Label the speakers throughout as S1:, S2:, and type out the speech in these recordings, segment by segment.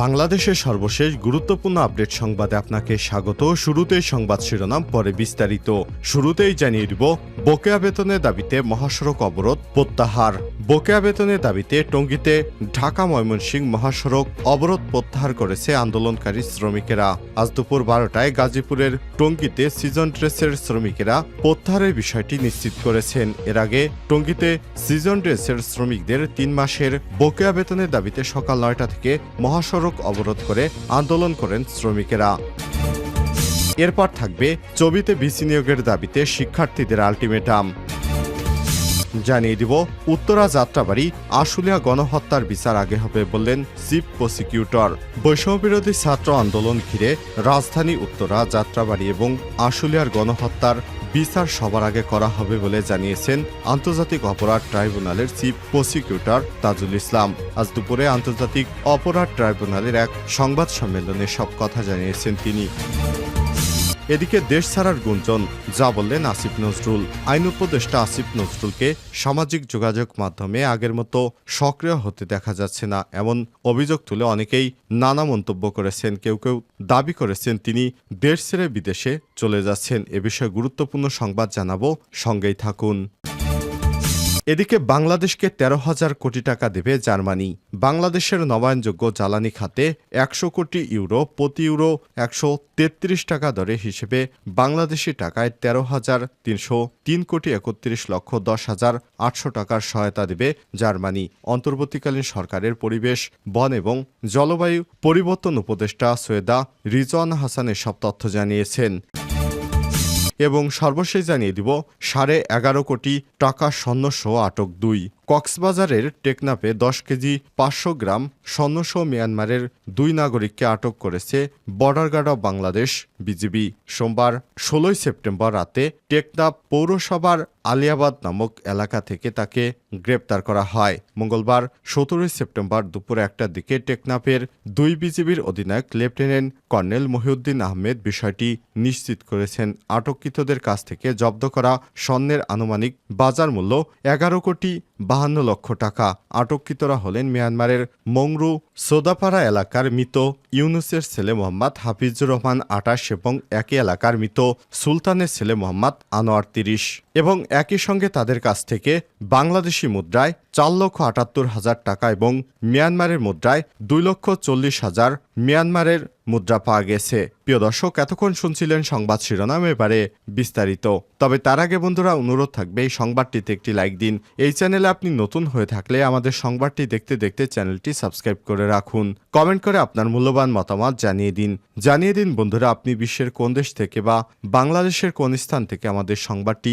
S1: বাংলাদেশের সর্বশেষ গুরুত্বপূর্ণ আপডেট সংবাদে আপনাকে স্বাগত। শুরুতেই সংবাদ শিরোনাম, পরে বিস্তারিত। শুরুতেই জানিয়ে দিব, বকেয়া বেতনের দাবিতে মহাসড়ক অবরোধ প্রত্যাহার। বকেয়া বেতনের দাবিতে টঙ্গীতে ঢাকা ময়মনসিংহ মহাসড়ক অবরোধ প্রত্যাহার করেছে আন্দোলনকারী শ্রমিকেরা। আজ দুপুর বারোটায় গাজীপুরের টঙ্গীতে সিজন ড্রেসের শ্রমিকেরা প্রত্যাহারের বিষয়টি নিশ্চিত করেছেন। এর আগে টঙ্গীতে সিজন ড্রেসের শ্রমিকদের তিন মাসের বকেয়া বেতনের দাবিতে সকাল নয়টা থেকে মহাসড়ক অবরোধ করে আন্দোলন করেন শ্রমিকেরা। এরপর থাকবে চবিতে বিসি নিয়োগের দাবিতে শিক্ষার্থীদের আলটিমেটাম। জানিয়ে দিব, উত্তরা যাত্রাবাড়ি আশুলিয়া গণহত্যার বিচার আগে হবে বললেন চিফ প্রসিকিউটর। বৈষম্যবিরোধী ছাত্র আন্দোলন ঘিরে রাজধানী উত্তরা যাত্রাবাড়ি এবং আশুলিয়ার গণহত্যার বিচার সবার আগে করা হবে বলে জানিয়েছেন আন্তর্জাতিক অপরাধ ট্রাইব্যুনালের চিফ প্রসিকিউটর তাজুল ইসলাম। আজ দুপুরে আন্তর্জাতিক অপরাধ ট্রাইব্যুনালের এক সংবাদ সম্মেলনে সব কথা জানিয়েছেন তিনি। এদিকে দেশ ছাড়ার গুঞ্জন, যা বললেন আসিফ নজরুল। আইন উপদেষ্টা আসিফ নজরুলকে সামাজিক যোগাযোগ মাধ্যমে আগের মতো সক্রিয় হতে দেখা যাচ্ছে না, এমন অভিযোগ তুলে অনেকেই নানা মন্তব্য করেছেন, কেউ কেউ দাবি করেছেন তিনি দেশ ছেড়ে বিদেশে চলে যাচ্ছেন। এ বিষয়ে গুরুত্বপূর্ণ সংবাদ জানাব, সঙ্গেই থাকুন। এদিকে বাংলাদেশকে তেরো হাজার কোটি টাকা দেবে জার্মানি। বাংলাদেশের নবায়নযোগ্য জ্বালানি খাতে একশো কোটি ইউরো প্রতি ইউরো একশো তেত্রিশ টাকা দরে হিসেবে বাংলাদেশি টাকায় তেরো হাজার তিনশো তিন কোটি একত্রিশ লক্ষ দশ হাজার আটশো টাকার সহায়তা দেবে জার্মানি। অন্তর্বর্তীকালীন সরকারের পরিবেশ, বন এবং জলবায়ু পরিবর্তন উপদেষ্টা সৈয়দা রিজওয়ান হাসান এসব তথ্য জানিয়েছেন। এবং সর্বশেষ জানিয়ে দিব সাড়ে এগারো কোটি টাকা স্বর্ণসহ আটক দুই। কক্সবাজারের টেকনাপে দশ কেজি পাঁচশো গ্রাম স্বর্ণসহ মিয়ানমারের দুই নাগরিককে আটক করেছে border guard of Bangladesh, BGB. সোমবার ষোলোই সেপ্টেম্বর রাতে টেকনাপ পৌরসভার আলিয়াবাদ নামক এলাকা থেকে তাকে গ্রেপ্তার করা হয়। মঙ্গলবার সতেরোই সেপ্টেম্বর দুপুর একটার দিকে টেকনাপের দুই বিজিবির অধিনায়ক লেফটেন্যান্ট কর্নেল মহিউদ্দিন আহমেদ বিষয়টি নিশ্চিত করেছেন। আটককৃতদের কাছ থেকে জব্দ করা স্বর্ণের আনুমানিক বাজার মূল্য এগারো কোটি বাহান্ন লক্ষ টাকা আটককৃতরা হলেন মিয়ানমারের মংরু সোদাপাড়া এলাকার মৃত ইউনুসের ছেলে মোহাম্মদ হাফিজুর রহমান আটাশ এবং একই এলাকার মৃত সুলতানের ছেলে মোহাম্মদ আনোয়ার তিরিশ। এবং একই সঙ্গে তাদের কাছ থেকে বাংলাদেশি মুদ্রায় চার লক্ষ আটাত্তর হাজার টাকা এবং মিয়ানমারের মুদ্রায় দুই লক্ষ চল্লিশ হাজার মিয়ানমারের মুদ্রা পাওয়া গেছে। প্রিয় দর্শক, এতক্ষণ শুনছিলেন সংবাদ শিরোনাম, এবারে বিস্তারিত। তবে তার আগে বন্ধুরা, অনুরোধ থাকবে, এই সংবাদটিতে একটি লাইক দিন। এই চ্যানেলে আপনি নতুন হয়ে থাকলে আমাদের সংবাদটি দেখতে দেখতে চ্যানেলটি সাবস্ক্রাইব করে রাখুন। কমেন্ট করে আপনার মূল্যবান মতামত জানিয়ে দিন। জানিয়ে দিন, বন্ধুরা, আপনি বিশ্বের কোন দেশ থেকে বা বাংলাদেশের কোন স্থান থেকে আমাদের সংবাদটি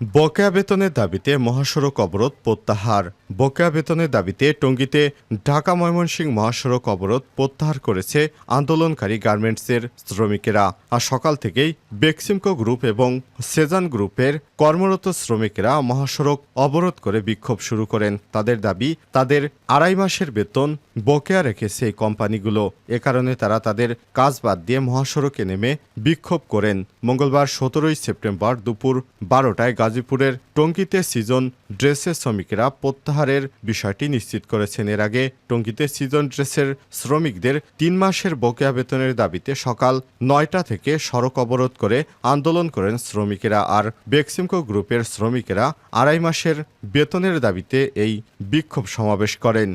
S1: বকেয়া বেতনের দাবিতে মহাসড়ক অবরোধ প্রত্যাহার। বকেয়া বেতনের দাবিতে টঙ্গীতে ঢাকা ময়মনসিংহ মহাসড়ক অবরোধ প্রত্যাহার করেছে আন্দোলনকারী গার্মেন্টসের শ্রমিকেরা। আর সকাল থেকেই বেক্সিমকো গ্রুপ এবং সেজান গ্রুপের কর্মরত শ্রমিকেরা মহাসড়ক অবরোধ করে বিক্ষোভ শুরু করেন। তাদের দাবি, তাদের আড়াই মাসের বেতন বকেয়া রেখেছে এই কোম্পানিগুলো। এ কারণে তারা তাদের কাজ বাদ দিয়ে মহাসড়কে নেমে বিক্ষোভ করেন। মঙ্গলবার সতেরোই সেপ্টেম্বর দুপুর বারোটায় গাজীপুরের টঙ্কিতে সিজন ড্রেসের শ্রমিকেরা প্রত্যাহারের বিষয়টি নিশ্চিত করেছেন। এর আগে টঙ্কিতে সিজন ড্রেসের শ্রমিকদের তিন মাসের বকেয়া বেতনের দাবিতে সকাল নয়টা থেকে সড়ক অবরোধ করে আন্দোলন করেন শ্রমিকেরা। আর বেক্সিমকো গ্রুপের শ্রমিকেরা আড়াই মাসের বেতনের দাবিতে এই বিক্ষোভ সমাবেশ করেন।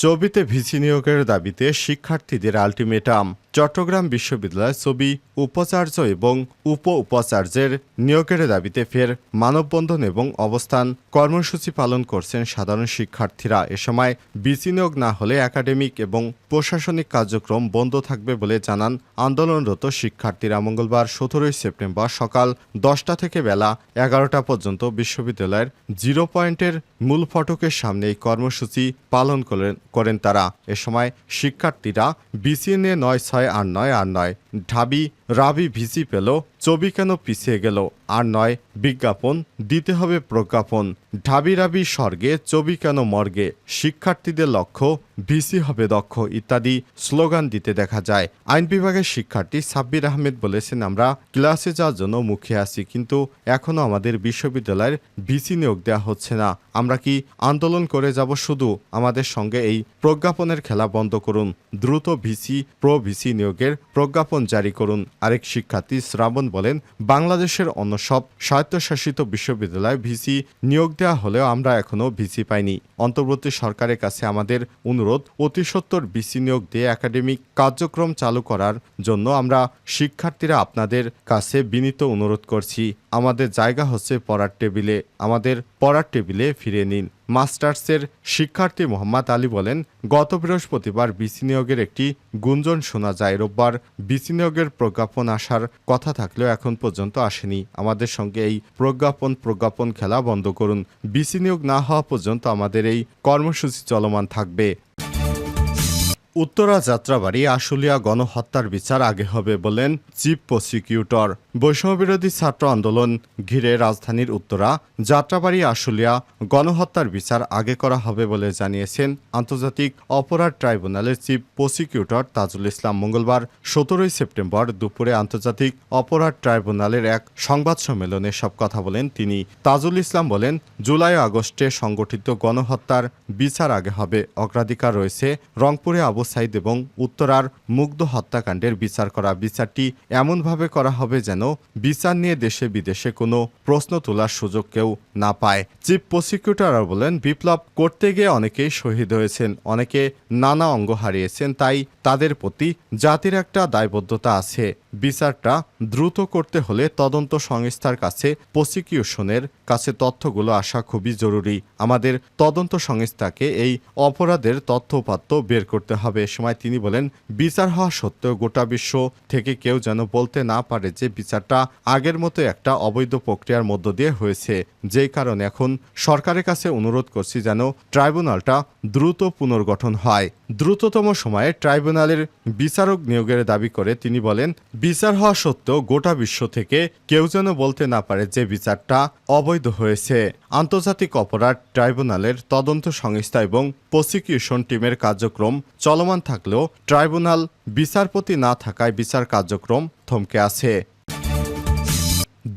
S1: চবিতে ভিসি নিয়োগের দাবিতে শিক্ষার্থীদের আলটিমেটাম। চট্টগ্রাম বিশ্ববিদ্যালয় ছবি উপাচার্য এবং উপ উপাচার্যের নিয়োগের দাবিতে ফের মানববন্ধন এবং অবস্থান কর্মসূচি পালন করছেন সাধারণ শিক্ষার্থীরা। এ সময় বিসি নিয়োগ না হলে একাডেমিক এবং প্রশাসনিক কার্যক্রম বন্ধ থাকবে বলে জানান আন্দোলনরত শিক্ষার্থীরা। মঙ্গলবার সতেরোই সেপ্টেম্বর সকাল দশটা থেকে বেলা এগারোটা পর্যন্ত বিশ্ববিদ্যালয়ের জিরো পয়েন্টের মূল ফটকের সামনে এই কর্মসূচি পালন করেন করেন তারা। এ সময় শিক্ষার্থীরা বিসি নিয়ে নয় ছয় আট নয় আর নয়। ঢাবি, রাবি ভিসি পেল ছবি কেন পিছিয়ে গেল? আর নয়, বিজ্ঞাপন দিতে হবে প্রজ্ঞাপন। ঢাবি রাবি স্বর্গে ছবি কেন মর্গে? শিক্ষার্থীদের লক্ষ্য, ভিসি হবে দক্ষ, ইত্যাদি স্লোগান দিতে দেখা যায়। আইন বিভাগের শিক্ষার্থী সাব্বির আহমেদ বলেছেন, আমরা ক্লাসে যাওয়ার জন্য মুখে আছি, কিন্তু এখনও আমাদের বিশ্ববিদ্যালয়ের ভিসি নিয়োগ দেওয়া হচ্ছে না। আমরা কি আন্দোলন করে যাব শুধু? আমাদের সঙ্গে এই প্রজ্ঞাপনের খেলা বন্ধ করুন। দ্রুত ভিসি, প্রো ভিসি নিয়োগের প্রজ্ঞাপন জারি করুন। আরেক শিক্ষার্থী শ্রাবণ বলেন, বাংলাদেশের অন্য সব স্বায়ত্তশাসিত বিশ্ববিদ্যালয়ে ভিসি নিয়োগ দেওয়া হলেও আমরা এখনও ভিসি পাইনি। অন্তর্বর্তী সরকারের কাছে আমাদের অনুরোধ, অতি সত্বর ভিসি নিয়োগ দিয়ে একাডেমিক কার্যক্রম চালু করার জন্য আমরা শিক্ষার্থীরা আপনাদের কাছে বিনীত অনুরোধ করছি। আমাদের জায়গা হচ্ছে পড়ার টেবিলে। আমাদের পড়ার টেবিলে ফিরে নিন। মাস্টার্সের শিক্ষার্থী মোহাম্মদ আলী বলেন, গত বৃহস্পতিবার বিসি নিয়োগের একটি গুঞ্জন শোনা যায়। রোববার বিসি নিয়োগের প্রজ্ঞাপন আসার কথা থাকলেও এখন পর্যন্ত আসেনি। আমাদের সঙ্গে এই প্রজ্ঞাপন প্রজ্ঞাপন খেলা বন্ধ করুন। বিসি নিয়োগ না হওয়া পর্যন্ত আমাদের এই কর্মসূচি চলমান থাকবে। উত্তরা যাত্রাবাড়ি আশুলিয়া গণহত্যার বিচার আগে হবে বলেন চিফ প্রসিকিউটর। বৈষম্যবিরোধী ছাত্র আন্দোলন ঘিরে রাজধানীর উত্তরা, যাত্রাবাড়ি আশুলিয়া গণহত্যার বিচার আগে করা হবে বলে জানিয়েছেন আন্তর্জাতিক অপরাধ ট্রাইব্যুনালের চিফ প্রসিকিউটর তাজুল ইসলাম মঙ্গলবার, সতেরোই সেপ্টেম্বর দুপুরে আন্তর্জাতিক অপরাধ ট্রাইব্যুনালের এক সংবাদ সম্মেলনে সব কথা বলেন তিনি। তাজুল ইসলাম বলেন, জুলাই আগস্টে সংগঠিত গণহত্যার বিচার আগে হবে, অগ্রাধিকার রয়েছে রংপুরে আবু সাইদ এবং উত্তরার মুগ্ধ হত্যাকাণ্ডের বিচার করা বিচারটি এমনভাবে করা হবে যেন বিচার নিয়ে দেশে বিদেশে কোনো প্রশ্ন তোলার সুযোগ কেউ না পায়। চিফ প্রসিকিউটর বলেন, বিপ্লব করতে গিয়ে অনেকেই শহীদ হয়েছেন, অনেকে নানা অঙ্গ হারিয়েছেন, তাই তাদের প্রতি জাতির একটা দায়বদ্ধতা আছে। বিচারটা দ্রুত করতে হলে তদন্ত সংস্থার কাছে প্রসিকিউশনের কাছে তথ্যগুলো আসা খুবই জরুরি। আমাদের তদন্ত সংস্থাকে এই অপরাধের তথ্যপাত্য বের করতে হবে। এ সময় তিনি বলেন, বিচার হওয়া সত্ত্বেও গোটা বিশ্ব থেকে কেউ যেন বলতে না পারে যে বিচারটা আগের মতো একটা অবৈধ প্রক্রিয়ার মধ্য দিয়ে হয়েছে। যেই কারণে এখন সরকারের কাছে অনুরোধ করছি যেন ট্রাইব্যুনালটা দ্রুত পুনর্গঠন হয়। দ্রুততম সময়ে ট্রাইব্যুনালের বিচারক নিয়োগের দাবি করে তিনি বলেন, বিচার হওয়া সত্ত্বেও গোটা বিশ্ব থেকে কেউ যেন বলতে না পারে যে বিচারটা অবৈধ হয়েছে। আন্তর্জাতিক অপরাধ ট্রাইব্যুনালের তদন্ত সংস্থা এবং প্রসিকিউশন টিমের কার্যক্রম চলমান থাকলেও ট্রাইব্যুনাল বিচারপতি না থাকায় বিচার কার্যক্রম থমকে আছে।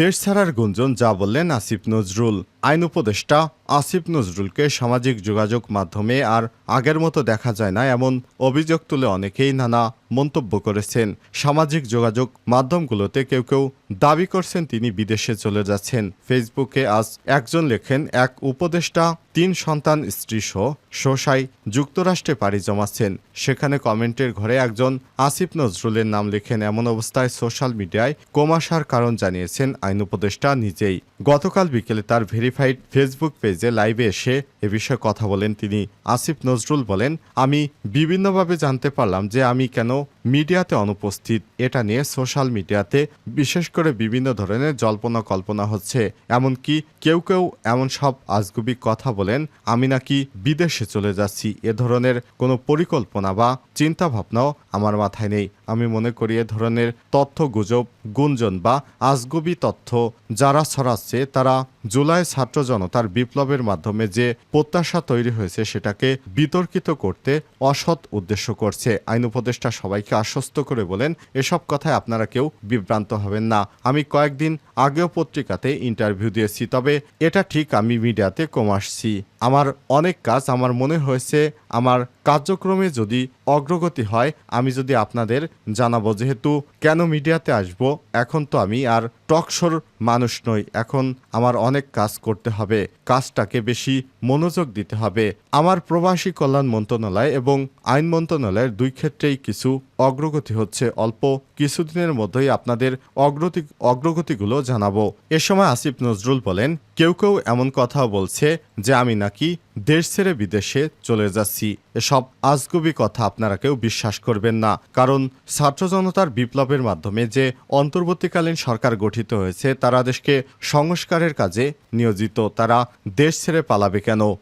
S1: দেশ ছাড়ার গুঞ্জন, যা বললেন আসিফ নজরুল। আইন উপদেষ্টা আসিফ নজরুলকে সামাজিক যোগাযোগ মাধ্যমে আর আগের মতো দেখা যায় না এমন অভিযোগ তুলে অনেকেই নানা মন্তব্য করেছেন। সামাজিক যোগাযোগ মাধ্যমগুলোতে কেউ কেউ দাবি করছেন তিনি বিদেশে চলে যাচ্ছেন। ফেসবুকে আজ একজন লেখেন, এক উপদেষ্টা, তিন সন্তান, স্ত্রী সহ শোষাই যুক্তরাষ্ট্রে পাড়ি জমাচ্ছেন। সেখানে কমেন্টের ঘরে একজন আসিফ নজরুলের নাম লেখেন। এমন অবস্থায় সোশ্যাল মিডিয়ায় কমাসার কারণ জানিয়েছেন আইন উপদেষ্টা নিজেই। গতকাল বিকেলে তার ভেরিফাইড ফেসবুক পেজে লাইভে এসে এ বিষয়ে কথা বলেন তিনি। আসিফ নজরুল বলেন, আমি বিভিন্নভাবে জানতে পারলাম যে আমি কেন মিডিয়াতে অনুপস্থিত। এটা নিয়ে সোশ্যাল মিডিয়াতে বিশেষ করে বিভিন্ন ধরনের জল্পনা কল্পনা হচ্ছে। এমনকি কেউ কেউ এমন সব আজগুবি কথা বলেন, আমি নাকি বিদেশে চলে যাচ্ছি। এ ধরনের কোনো পরিকল্পনা বা চিন্তাভাবনাও আমার মাথায় নেই। আমি মনে করি এ ধরনের তথ্য গুজব, গুঞ্জন বা আজগুবি তথ্য যারা ছড়াচ্ছে, তারা জুলাই ছাত্র জনতার বিপ্লবের মাধ্যমে যে প্রত্যাশা তৈরি হয়েছে, সেটাকে বিতর্কিত করতে অসৎ উদ্দেশ্য করছে। আইন উপদেষ্টা সবাইকে আশ্বস্ত করে বলেন, এসব কথায় আপনারা কেউ বিভ্রান্ত হবেন না। আমি কয়েকদিন আগেও পত্রিকাতে ইন্টারভিউ দিয়েছি, তবে এটা ঠিক আমি মিডিয়াতে কম আসছি। আমার অনেক কাজ, আমার মনে হয়েছে, আমার কার্যক্রমে যদি অগ্রগতি হয়, আমি যদি আপনাদের জানাব, যেহেতু কেন মিডিয়াতে আসব, এখন তো আমি আর টকশোর মানুষ নই, এখন আমার অনেক কাজ করতে হবে, কাজটাকে বেশি মনোযোগ দিতে হবে। আমার প্রবাসী কল্যাণ মন্ত্রণালয় এবং আইন মন্ত্রণালয়ের দুই ক্ষেত্রেই কিছু অগ্রগতি হচ্ছে, অল্প কিছুদিনের মধ্যেই আপনাদের অগ্রগতি অগ্রগতিগুলো জানাব। এ সময় আসিফ নজরুল বলেন কেউ কেউ এমন কথাও বলছে যে আমি নাকি দেশ ছেড়ে বিদেশে চলে যাচ্ছি। এসব আজগুবি কথা আপনারা কেউ বিশ্বাস করবেন না। কারণ ছাত্র জনতার বিপ্লবের মাধ্যমে যে অন্তর্বর্তীকালীন সরকার গঠিত হয়েছে, তারা দেশকে সংস্কারের কাজে নিয়োজিত। তারা দেশ ছেড়ে পালাবে কেন?